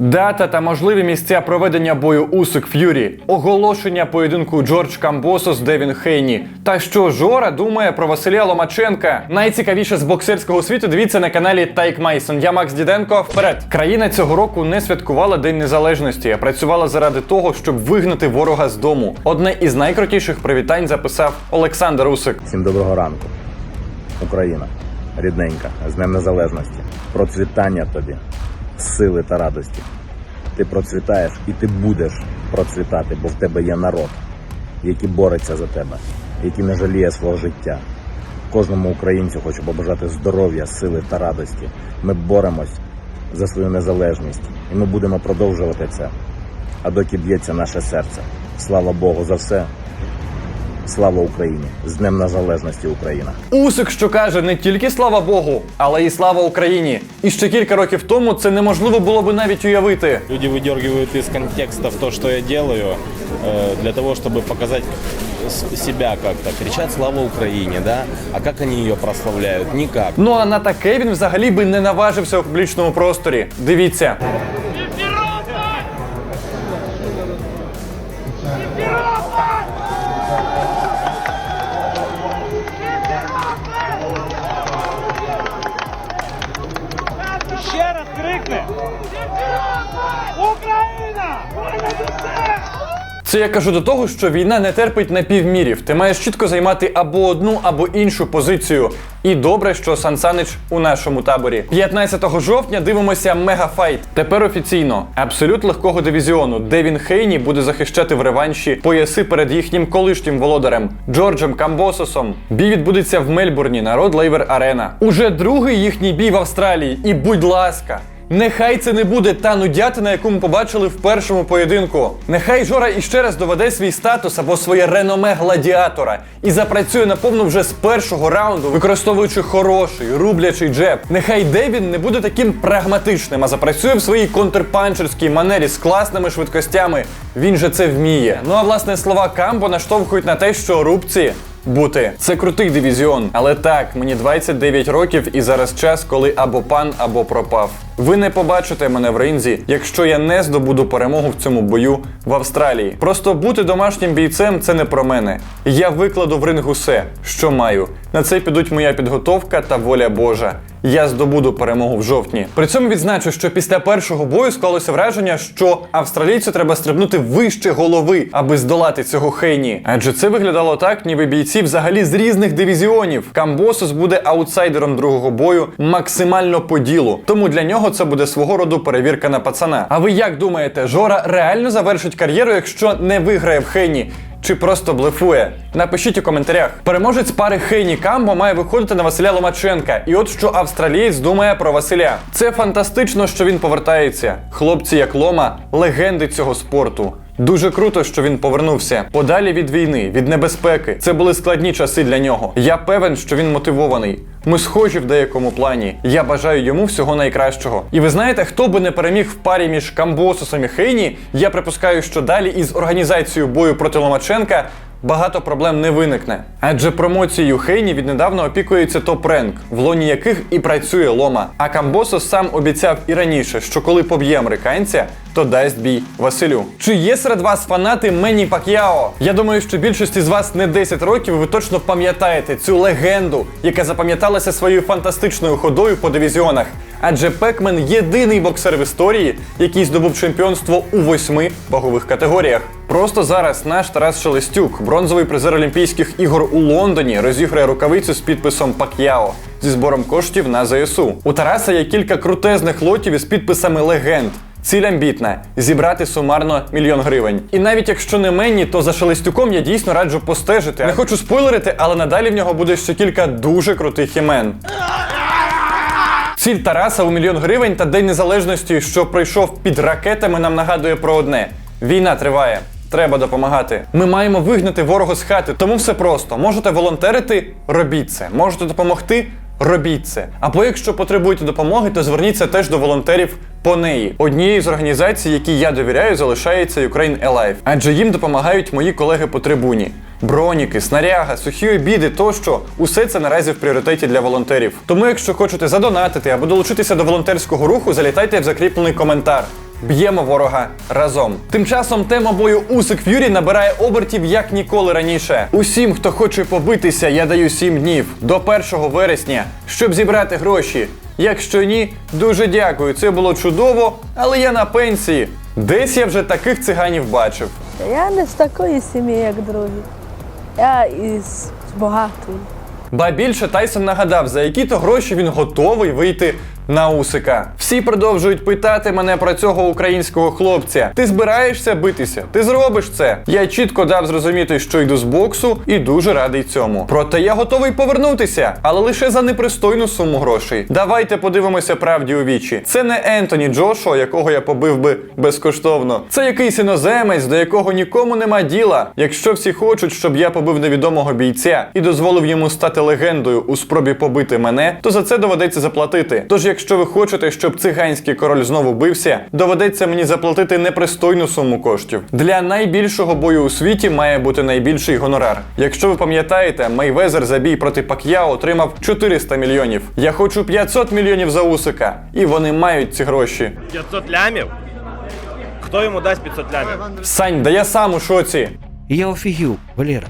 Дата та можливі місця проведення бою Усик Ф'юрі, оголошення поєдинку Джордж Камбосос Девін Хейні. Та що Жора думає про Василя Ломаченка? Найцікавіше з боксерського світу дивіться на каналі Тайк Майсон. Я Макс Діденко. Вперед! Країна цього року не святкувала День Незалежності, а працювала заради того, щоб вигнати ворога з дому. Одне із найкрутіших привітань записав Олександр Усик. Всім доброго ранку. Україна, рідненька, з Днем Незалежності. Процвітання тобі, сили та радості. Ти процвітаєш і ти будеш процвітати, бо в тебе є народ, який бореться за тебе, який не жаліє свого життя. Кожному українцю хочу побажати здоров'я, сили та радості. Ми боремось за свою незалежність, і ми будемо продовжувати це. А доки б'ється наше серце. Слава Богу за все. Слава Україні! З Днем Незалежності Україна! Усик, що каже не тільки слава Богу, але й слава Україні. І ще кілька років тому це неможливо було би навіть уявити. Люди выдергивают из контекста то, что я делаю, э, для того, чтобы показать с- себя как-то. Кричат «Слава Украине», да? А как они ее прославляют? Никак. Ну а на таке він взагалі би не наважився у публічному просторі. Дивіться. Це я кажу до того, що війна не терпить напівмірів. Ти маєш чітко займати або одну, або іншу позицію. І добре, що Сан Санич у нашому таборі. 15 жовтня дивимося мегафайт. Тепер офіційно абсолют легкого дивізіону. Девін Хейні буде захищати в реванші пояси перед їхнім колишнім володарем Джорджем Камбососом. Бій відбудеться в Мельбурні на Род Лейвер Арена. Уже другий їхній бій в Австралії. І будь ласка. Нехай це не буде та нудятина, яку ми побачили в першому поєдинку. Нехай Жора іще раз доведе свій статус або своє реноме гладіатора і запрацює наповну вже з першого раунду, використовуючи хороший, рублячий джеб. Нехай Девін не буде таким прагматичним, а запрацює в своїй контрпанчерській манері з класними швидкостями. Він же це вміє. Ну а власне слова Камбо наштовхують на те, що рубці бути. Це крутий дивізіон. Але так, мені 29 років і зараз час, коли або пан, або пропав. Ви не побачите мене в ринзі, якщо я не здобуду перемогу в цьому бою в Австралії. Просто бути домашнім бійцем це не про мене. Я викладу в ринг усе, що маю. На це підуть моя підготовка та воля Божа. Я здобуду перемогу в жовтні. При цьому відзначу, що після першого бою склалося враження, що австралійцю треба стрибнути вище голови, аби здолати цього хейні. Адже це виглядало так, ніби бійці взагалі з різних дивізіонів. Камбосос буде аутсайдером другого бою максимально по ділу. Тому для нього це буде свого роду перевірка на пацана. А ви як думаєте, Жора реально завершить кар'єру, якщо не виграє в хейні? Чи просто блефує? Напишіть у коментарях. Переможець пари Хейні Камбо має виходити на Василя Ломаченка. І от що австралієць думає про Василя. Це фантастично, що він повертається. Хлопці, як Лома, легенди цього спорту. Дуже круто, що він повернувся подалі від війни, від небезпеки. Це були складні часи для нього. Я певен, що він мотивований. Ми схожі в деякому плані. Я бажаю йому всього найкращого. І ви знаєте, хто би не переміг в парі між Камбососом і Хейні, я припускаю, що далі із організацією бою проти Ломаченка багато проблем не виникне. Адже промоцією Хейні віднедавна опікується топ ренк, в лоні яких і працює Лома. А Камбосос сам обіцяв і раніше, що коли поб'є американця, то дасть бій Василю. Чи є серед вас фанати Мені Пак'яо? Я думаю, що більшості з вас не 10 років, ви точно пам'ятаєте цю легенду, яка запам'яталася своєю фантастичною ходою по дивізіонах. Адже Пекмен єдиний боксер в історії, який здобув чемпіонство у восьми вагових категоріях. Просто зараз наш Тарас Шелестюк, бронзовий призер Олімпійських ігор у Лондоні, розіграє рукавицю з підписом Пак'яо зі збором коштів на ЗСУ. У Тараса є кілька крутезних лотів із підписами легенд. Ціль амбітна зібрати сумарно мільйон гривень. І навіть якщо не мені, то за Шелестюком я дійсно раджу постежити. Не хочу спойлерити, але надалі в нього буде ще кілька дуже крутих імен. Ціль Тараса у мільйон гривень та День Незалежності, що пройшов під ракетами, нам нагадує про одне: війна триває. Треба допомагати. Ми маємо вигнати ворога з хати, тому все просто. Можете волонтерити, робіть це. Можете допомогти, робіть це. Або якщо потребуєте допомоги, то зверніться теж до волонтерів по неї. Однією з організацій, якій я довіряю, залишається Ukraine Alive. Адже їм допомагають мої колеги по трибуні. Броніки, снаряга, сухі обіди тощо усе це наразі в пріоритеті для волонтерів. Тому, якщо хочете задонатити або долучитися до волонтерського руху, залітайте в закріплений коментар. Б'ємо ворога разом. Тим часом тема бою Усик Ф'юрі набирає обертів як ніколи раніше. Усім, хто хоче побитися, я даю 7 днів до 1 вересня, щоб зібрати гроші. Якщо ні, дуже дякую. Це було чудово, але я на пенсії. Десь я вже таких циганів бачив. Я не з такої сім'ї, як другі. Я із багатої. Ба більше Тайсон нагадав, за які то гроші він готовий вийти на Усика. Всі продовжують питати мене про цього українського хлопця. Ти збираєшся битися? Ти зробиш це? Я чітко дав зрозуміти, що йду з боксу, і дуже радий цьому. Проте я готовий повернутися, але лише за непристойну суму грошей. Давайте подивимося правді у вічі. Це не Ентоні Джошуа, якого я побив би безкоштовно. Це якийсь іноземець, до якого нікому нема діла. Якщо всі хочуть, щоб я побив невідомого бійця і дозволив йому стати легендою у спробі побити мене, то за це доведеться заплатити. Тож, якщо ви хочете, щоб циганський король знову бився, доведеться мені заплатити непристойну суму коштів. Для найбільшого бою у світі має бути найбільший гонорар. Якщо ви пам'ятаєте, Мейвезер за бій проти Пак'яо отримав 400 мільйонів. Я хочу 500 мільйонів за Усика, і вони мають ці гроші. 500 лямів? Хто йому дасть 500 лямів? Сань, да я сам у шоці. Я офігів, Валера.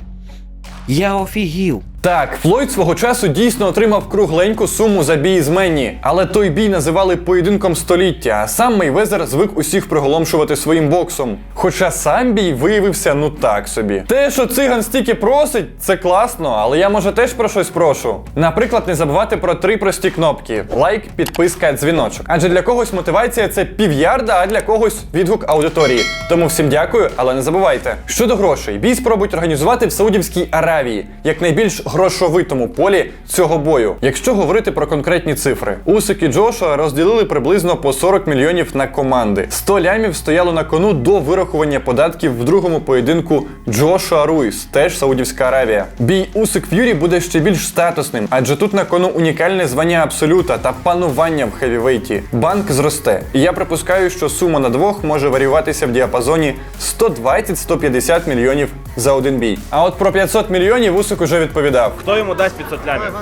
Я офігів. Так, Флойд свого часу дійсно отримав кругленьку суму за бій з Менні, але той бій називали поєдинком століття, а сам Мейвезер звик усіх приголомшувати своїм боксом. Хоча сам бій виявився ну так собі. Те, що циган стільки просить, це класно, але я може теж про щось прошу. Наприклад, не забувати про три прості кнопки: лайк, підписка, дзвіночок. Адже для когось мотивація це півярда, а для когось відгук аудиторії. Тому всім дякую, але не забувайте. Щодо грошей, бій спробують організувати в Саудівській Аравії як найбільш грошовитому полі цього бою. Якщо говорити про конкретні цифри, Усик і Джошуа розділили приблизно по 40 мільйонів на команди. 100 лямів стояло на кону до вирахування податків в другому поєдинку Джошуа Руїс, теж Саудівська Аравія. Бій Усик Ф'юрі буде ще більш статусним, адже тут на кону унікальне звання абсолюта та панування в хевівейті. Банк зросте. Я припускаю, що сума на двох може варіюватися в діапазоні 120-150 мільйонів за один бій. А от про 500 мільйонів Усик уже відповідав. Хто йому дасть 500 лямів?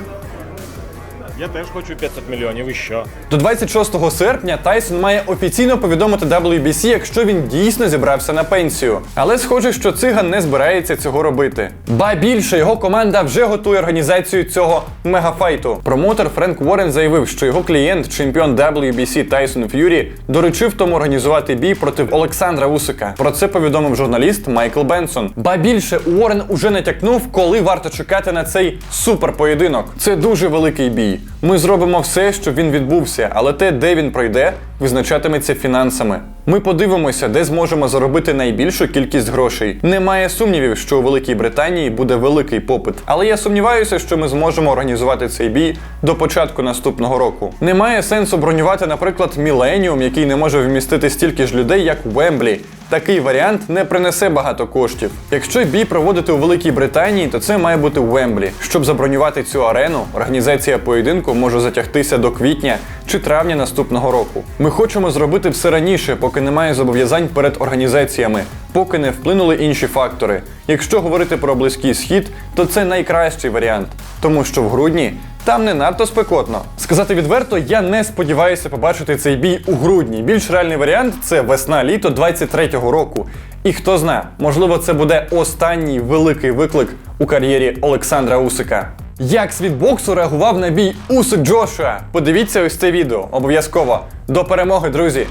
Я теж хочу 500 мільйонів, і що? До 26 серпня Тайсон має офіційно повідомити WBC, якщо він дійсно зібрався на пенсію. Але схоже, що циган не збирається цього робити. Ба більше його команда вже готує організацію цього мегафайту. Промотор Френк Уоррен заявив, що його клієнт, чемпіон WBC Тайсон Ф'юрі, доручив тому організувати бій проти Олександра Усика. Про це повідомив журналіст Майкл Бенсон. Ба більше Уоррен уже натякнув, коли варто чекати на цей суперпоєдинок. Це дуже великий бій. Ми зробимо все, щоб він відбувся, але те, де він пройде, визначатиметься фінансами. Ми подивимося, де зможемо заробити найбільшу кількість грошей. Немає сумнівів, що у Великій Британії буде великий попит. Але я сумніваюся, що ми зможемо організувати цей бій до початку наступного року. Немає сенсу бронювати, наприклад, Міленіум, який не може вмістити стільки ж людей, як Вемблі. Такий варіант не принесе багато коштів. Якщо бій проводити у Великій Британії, то це має бути у Вемблі. Щоб забронювати цю арену, організація поєдинку може затягтися до квітня чи травня наступного року. Ми хочемо зробити все раніше, поки немає зобов'язань перед організаціями, поки не вплинули інші фактори. Якщо говорити про близький схід, то це найкращий варіант, тому що в грудні там не надто спекотно. Сказати відверто, я не сподіваюся побачити цей бій у грудні. Більш реальний варіант це весна-літо 23-го року. І хто зна, можливо, це буде останній великий виклик у кар'єрі Олександра Усика. Як світ боксу реагував на бій Усик Джошуа? Подивіться ось це відео. Обов'язково. До перемоги, друзі!